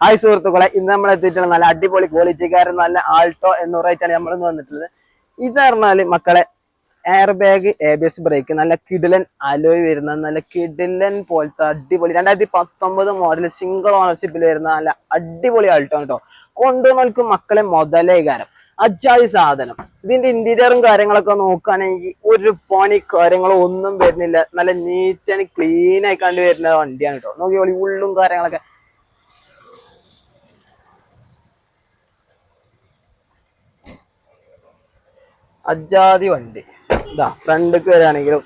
Hi സുഹൃത്തുക്കളെ. ഇന്ന് നമ്മൾ എത്തിയിട്ടുള്ള നല്ല അടിപൊളി ക്വാളിറ്റിക്കാരൻ നല്ല ആൾട്ടോ എന്നൂറായിട്ടാണ് നമ്മൾ ഇന്ന് വന്നിട്ടുള്ളത്. ഇത് പറഞ്ഞാൽ മക്കളെ air bag A B S brake നല്ല കിഡിലൻ അലോയ് വരുന്ന നല്ല കിഡിലൻ പോലത്തെ അടിപൊളി രണ്ടായിരത്തി പത്തൊമ്പത് മോഡൽ സിംഗിൾ ഓണർഷിപ്പിൽ വരുന്ന നല്ല അടിപൊളി ആൾട്ടോ കേട്ടോ കൊണ്ടുവന്നവർക്ക് മക്കളെ മുതലേകാരം അജാതി സാധനം. ഇതിന്റെ ഇന്റീരിയറും കാര്യങ്ങളൊക്കെ നോക്കുകയാണെങ്കിൽ ഒരു പണി കാര്യങ്ങളോ ഒന്നും വരുന്നില്ല. നല്ല നീറ്റ് ആൻഡ് ക്ലീൻ ആയി വരുന്ന വണ്ടിയാണ് കേട്ടോ നോക്കിയോളി ഉള്ളും കാര്യങ്ങളൊക്കെ. അജാതി വണ്ടി. ഇതാ ഫ്രണ്ടിക്ക് വരികയാണെങ്കിലും.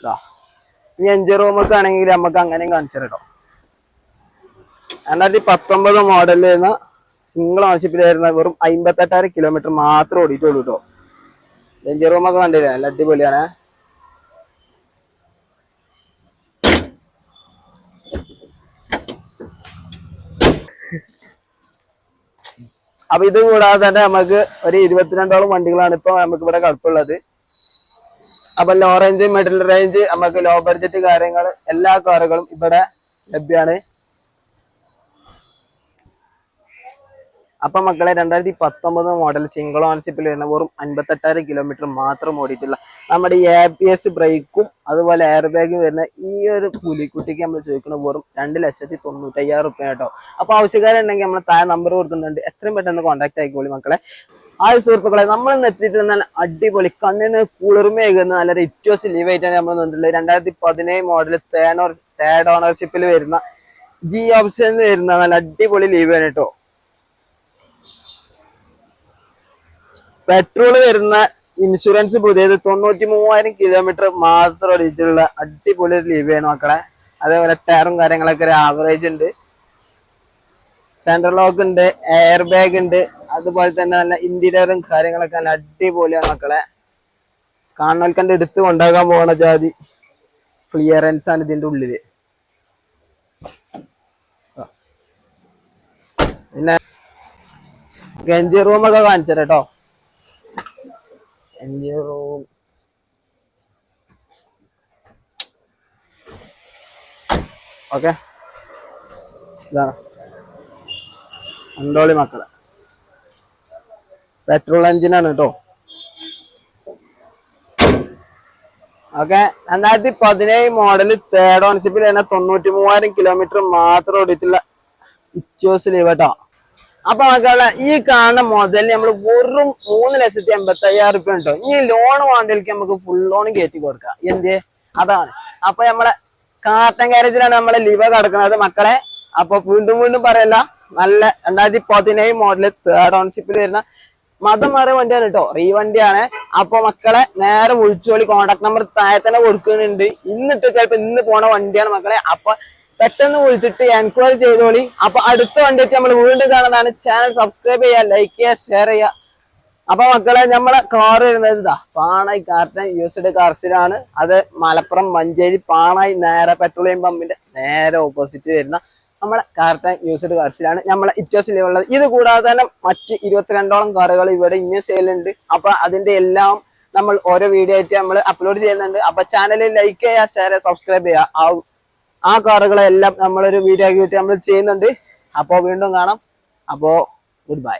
ഇതാ ഈ അഞ്ച് റൂമൊക്കെ ആണെങ്കിൽ നമുക്ക് അങ്ങനെയും കാണിച്ചു കേട്ടോ. രണ്ടായിരത്തി പത്തൊമ്പത് മോഡലിൽ നിന്ന് സിംഗിൾ ഓണർഷിപ്പിൽ വരുന്ന വെറും അമ്പത്തെട്ടായിരം കിലോമീറ്റർ മാത്രം ഓടിയിട്ടുള്ളൂ കേട്ടോ. അഞ്ച് റൂമൊക്കെ കണ്ടില്ലേ? നല്ല അടിപൊളിയാണ്. അപ്പൊ ഇത് കൂടാതെ തന്നെ നമുക്ക് ഒരു ഇരുപത്തിരണ്ടോളം വണ്ടികളാണ് ഇപ്പൊ നമുക്ക് ഇവിടെ കളിപ്പുള്ളത് അപ്പൊ ലോ റേഞ്ച് മിഡിൽ റേഞ്ച് നമുക്ക് ലോ ബഡ്ജറ്റ് കാര്യങ്ങൾ എല്ലാ കാറുകളും ഇവിടെ ലഭ്യമാണ് അപ്പൊ മക്കളെ രണ്ടായിരത്തി പത്തൊമ്പത് മോഡൽ സിംഗിൾ ഓൺഷിപ്പിൽ വരുന്ന വെറും അൻപത്തെട്ടായിരം കിലോമീറ്റർ മാത്രം ഓടിയിട്ടുള്ള നമ്മുടെ ഈ എ പി എസ് ബ്രേക്കും അതുപോലെ എയർ ബാഗും വരുന്ന ഈ ഒരു പുലിക്കുട്ടിക്ക് നമ്മൾ ചോദിക്കുന്നത് വെറും രണ്ട് ലക്ഷത്തി തൊണ്ണൂറ്റയ്യായിരം റുപ്യ കേട്ടോ. അപ്പൊ ആവശ്യക്കാരുണ്ടെങ്കിൽ നമ്മൾ താഴെ നമ്പർ കൊടുക്കുന്നുണ്ട്. എത്രയും പെട്ടെന്ന് കോൺടാക്ട് ആയിക്കോളി മക്കളെ. ആ സുഹൃത്തുക്കളെ നമ്മൾ എത്തിയിട്ട് നല്ല അടിപൊളി. കണ്ണിന് കുളിർമയേകുന്ന നല്ല റിറ്റോസ് ലീവ് ആയിട്ടാണ് നമ്മൾ നിന്നിട്ടുള്ളത് രണ്ടായിരത്തി പതിനേഴ് മോഡൽ തേർഡ് തേർഡ് ഓണർഷിപ്പിൽ വരുന്ന ജി ഓപ്ഷൻ വരുന്ന നല്ല അടിപൊളി ലീവ് ആണ് കേട്ടോ. പെട്രോൾ വരുന്ന ഇൻഷുറൻസ് പുതിയത് തൊണ്ണൂറ്റി മൂവായിരം കിലോമീറ്റർ മാത്രം ഓടിച്ചിട്ടുള്ള അടിപൊളി ഒരു ലീവ് ആണ് മക്കളെ. അതേപോലെ ടയറും കാര്യങ്ങളൊക്കെ ഒരു ആവറേജ് ഉണ്ട്. സെൻട്രൽ ലോക്ക് ഉണ്ട് എയർ ബാഗ് ഉണ്ട്. അതുപോലെ തന്നെ നല്ല ഇന്റീരിയറും കാര്യങ്ങളൊക്കെ നല്ല അടിപൊളിയാണ് മക്കളെ. കാണുന്നവർക്ക് എടുത്ത് കൊണ്ടാകാൻ പോകണ ജാതി ക്ലിയറൻസ് ആണ് ഇതിന്റെ ഉള്ളിൽ. പിന്നെ ഗഞ്ചി റൂമൊക്കെ കാണിച്ചു കേട്ടോ റൂം ഓക്കെ ഇതാണ് അണ്ടോളി മക്കളെ. പെട്രോൾ എഞ്ചിനാണ് കേട്ടോ ഓക്കെ രണ്ടായിരത്തി പതിനേഴ് മോഡൽ തേർഡ് ഓൺഷിപ്പിൽ തന്നെ തൊണ്ണൂറ്റി മൂവായിരം കിലോമീറ്റർ മാത്രം ഓടിയിട്ടുള്ള ഇച്ചോസ് ലീവ് കേട്ടോ അപ്പൊ മക്കളെ ഈ കാണുന്ന മുതൽ നമ്മൾ വെറും മൂന്ന് ലക്ഷത്തി എൺപത്തി അയ്യായിരം റുപ്യ ഉണ്ടോ? ഇനി ലോൺ വേണ്ടവർക്ക് നമുക്ക് ഫുൾ ലോൺ കയറ്റി കൊടുക്കാം. എന്ത്? അതാണ്. അപ്പൊ നമ്മളെ കാട്ടൻ കാര്യത്തിലാണ് നമ്മളെ ലിവ കിടക്കുന്നത് മക്കളെ. അപ്പൊ വീണ്ടും വീണ്ടും പറയല്ല നല്ല രണ്ടായിരത്തി പതിനേഴ് മോഡൽ തേർഡ് ഓൺഷിപ്പിൽ വരുന്ന മതം മാറിയ വണ്ടിയാണ് കേട്ടോ റീ വണ്ടിയാണ്. അപ്പൊ മക്കളെ നേരെ വിളിച്ചോളി കോണ്ടാക്ട് നമ്പർ താഴെ തന്നെ കൊടുക്കുന്നുണ്ട്. ഇന്നിട്ട് ചിലപ്പോ ഇന്ന് പോണ വണ്ടിയാണ് മക്കളെ. അപ്പൊ പെട്ടെന്ന് വിളിച്ചിട്ട് എൻക്വയറി ചെയ്തോളി. അപ്പൊ അടുത്ത വണ്ടി നമ്മൾ വീണ്ടും കാണുന്നതാണ്. ചാനൽ സബ്സ്ക്രൈബ് ചെയ്യുക ലൈക്ക് ചെയ്യുക ഷെയർ ചെയ്യുക. അപ്പൊ മക്കളെ നമ്മളെ കാർ വരുന്നത് ഇതാ. പാണായി കാർട്ടൻ യൂസ്ഡ് കാർസിലാണ്. അത് മലപ്പുറം മഞ്ചേരി പാണായി നേരെ പെട്രോളിയം പമ്പിന്റെ നേരെ ഓപ്പോസിറ്റ് വരുന്ന നമ്മളെ കാർട്ടൻ യൂസ്ഡ് കാർസിലാണ്. നമ്മളെ ഇറ്റോസിൽ ഉള്ളത്. ഇത് കൂടാതെ തന്നെ മറ്റ് ഇരുപത്തിരണ്ടോളം കാറുകൾ ഇവിടെ ഇനിയും സെയിലുണ്ട് അപ്പൊ അതിന്റെ എല്ലാം നമ്മൾ ഓരോ വീഡിയോ ആയിട്ട് നമ്മൾ അപ്ലോഡ് ചെയ്യുന്നുണ്ട്. അപ്പൊ ചാനൽ ലൈക്ക് ചെയ്യുക ഷെയർ സബ്സ്ക്രൈബ് ചെയ്യുക. ആ കാറുകളെല്ലാം നമ്മളൊരു വീഡിയോ ആക്കിയിട്ട് നമ്മൾ ചെയ്യുന്നുണ്ട്. അപ്പോൾ വീണ്ടും കാണാം. അപ്പോൾ ഗുഡ് ബൈ